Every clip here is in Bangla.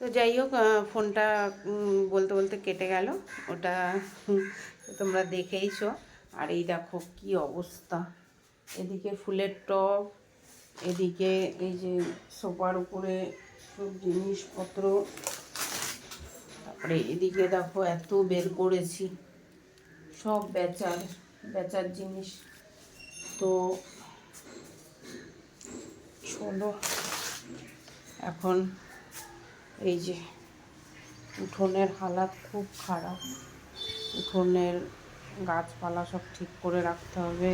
তো যাই হোক ফোনটা বলতে বলতে কেটে গেল। ওটা তোমরা দেখেইছো। আর এই দেখো কি অবস্থা। এদিকে ফুলের টব, এদিকে এই যে সোফার উপরে সব জিনিসপত্র। তারপরে এদিকে দেখো এত বের করেছি। সব বেচার বেচার জিনিস। তো চলো, এখন এই যে, উঠোনের হালাত খুব খারাপ। উঠোনের গাছপালা সব ঠিক করে রাখতে হবে।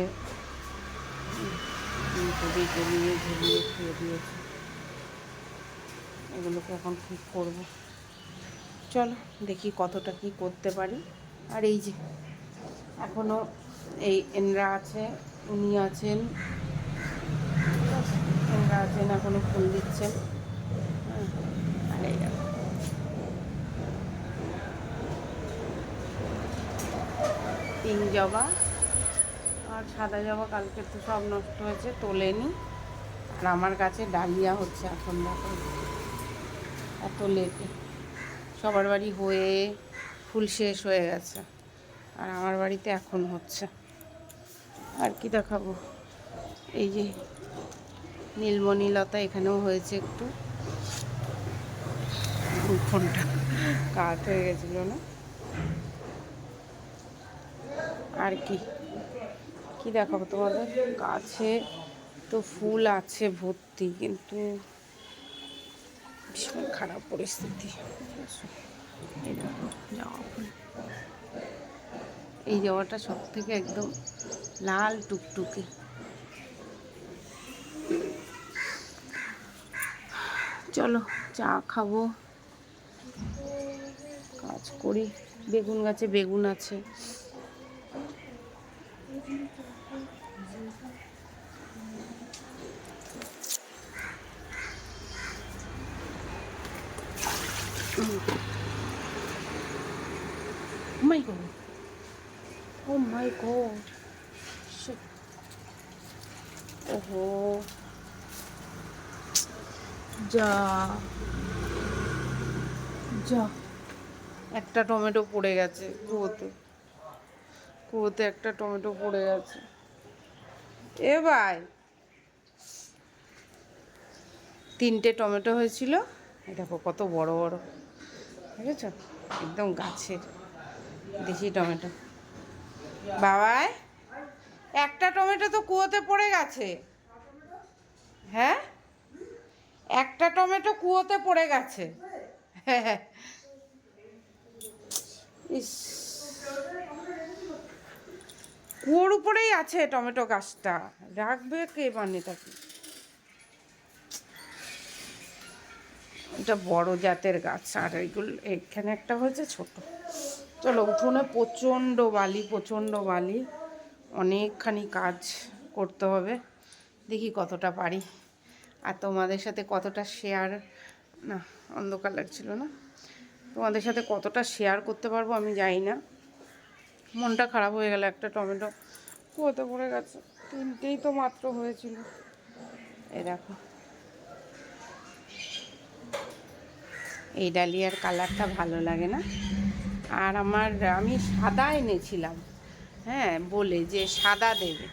ঝুলিয়ে খেয়ে দিয়েছে। এগুলোকে এখন ঠিক করব। চলো, দেখি কতটা কি করতে পারি। আর এই যে এখনও এই এনরা আছে, উনি আছেন। এনরা আছেন এখনও ফুল দিচ্ছেন হ্যাঁ, আর এই দেখো পিঙ্ক জবা আর সাদা জবা কালকে তো সব নষ্ট হয়েছে, তোলেনি। আর আমার কাছে ডালিয়া হচ্ছে এখন, দেখো। এত লেটে। সবার বাড়ি হয়ে ফুল শেষ হয়ে গেছে, আর আমার বাড়িতে এখন হচ্ছে। আর কি দেখাবো? এই যে নীলমণিলতা এখানেও হয়েছে একটু। ফোনটা কাত হয়ে গেছিল না? আর কি? কি দেখাবো তোমাদের? গাছে তো ফুল আছে ভর্তি, কিন্তু ভীষণ খারাপ পরিস্থিতি। এই জবাটা সব থেকে একদম লাল টুকটুকে। চলো, চা খাব। কাজ করি। বেগুন গাছে বেগুন আছে। Oh my god. Oh my god. Shit. ওহো যা যা একটা টমেটো পড়ে গেছে কুয়োতে কুয়োতে একটা টমেটো পড়ে গেছে। এ ভাই, তিনটে টমেটো হয়েছিল। দেখো কত বড় বড় বুঝেছ একদম গাছের দেশি টমেটো। বাবাই, একটা টমেটো তো কুয়োতে পড়ে গেছে। হ্যাঁ? একটা টমেটো কুয়োতে পড়ে গেছে। হ্যাঁ। ইস। কুয়োর উপরেই আছে টমেটো গাছটা। রাখবে কে মানে তাকে এটা বড় জাতের গাছ, আর এইগুলো এখানে একটা হয়েছে ছোট। চলো, উঠোনে প্রচণ্ড বালি প্রচণ্ড বালি। অনেকখানি কাজ করতে হবে। দেখি কতটা পারি। আর তোমাদের সাথে কতটা শেয়ার না, অন্ধকার লাগছিল না? তোমাদের সাথে কতটা শেয়ার করতে পারব আমি জানি না। মনটা খারাপ হয়ে গেল একটা টমেটো। কুয়োতে পড়ে গেছে। তিনটেই তো মাত্র হয়েছিল। এই দেখো। এই ডালিয়ার কালারটা ভালো লাগে না? আর আমার, আমি সাদা এনেছিলাম। হ্যাঁ বলে যে সাদা দেবে।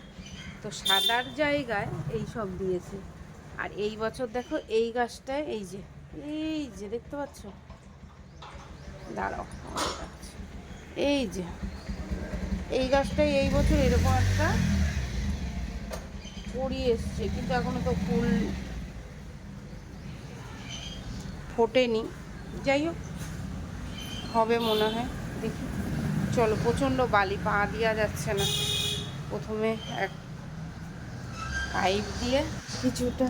তো সাদার জায়গায় এই সব দিয়েছে। আর এই বছর দেখো এই গাছটায়, এই যে এই যে, দেখতে পাচ্ছ? দাঁড়াও, এই যে। এই গাছটাই এই বছর এরকম একটা করি এসছে, কিন্তু এখনও তো ফুল ফোটেনি। যাই হোক, হবে মনে হয়, দেখি। চলো, প্রচণ্ড বালি, পা দেওয়া যাচ্ছে না। প্রথমে এক পাইপ দিয়ে কিছুটা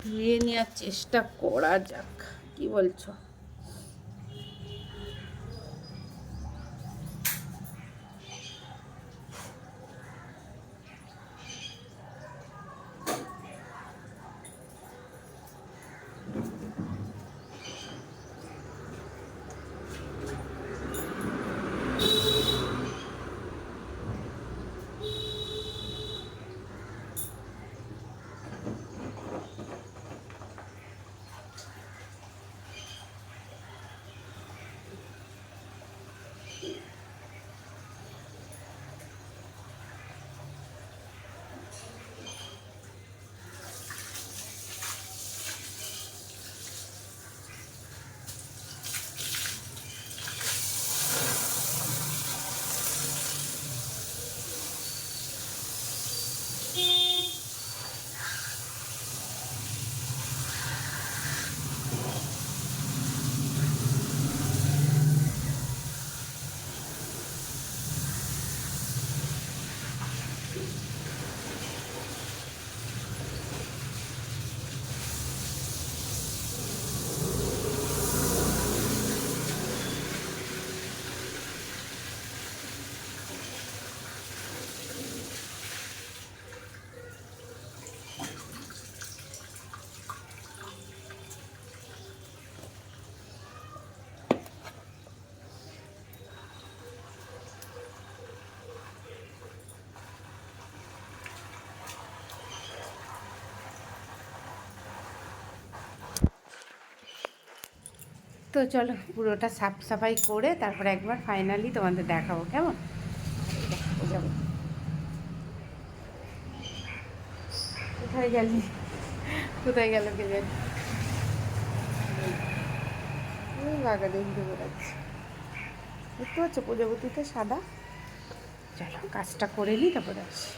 ধুয়ে নেওয়ার চেষ্টা করা যাক, কি বলছো? তো চলো পুরোটা সাফ সাফাই করে তারপরে একবার ফাইনালি তোমাদের দেখাবো, কেমন? যাব কোথায় গেলি? কোথায় গেল কে জানি? বাগানে ঘুরে বেড়াচ্ছে দেখতে পাচ্ছ প্রজাপতিটা সাদা? চলো কাজটা করে নিই তারপরে আসি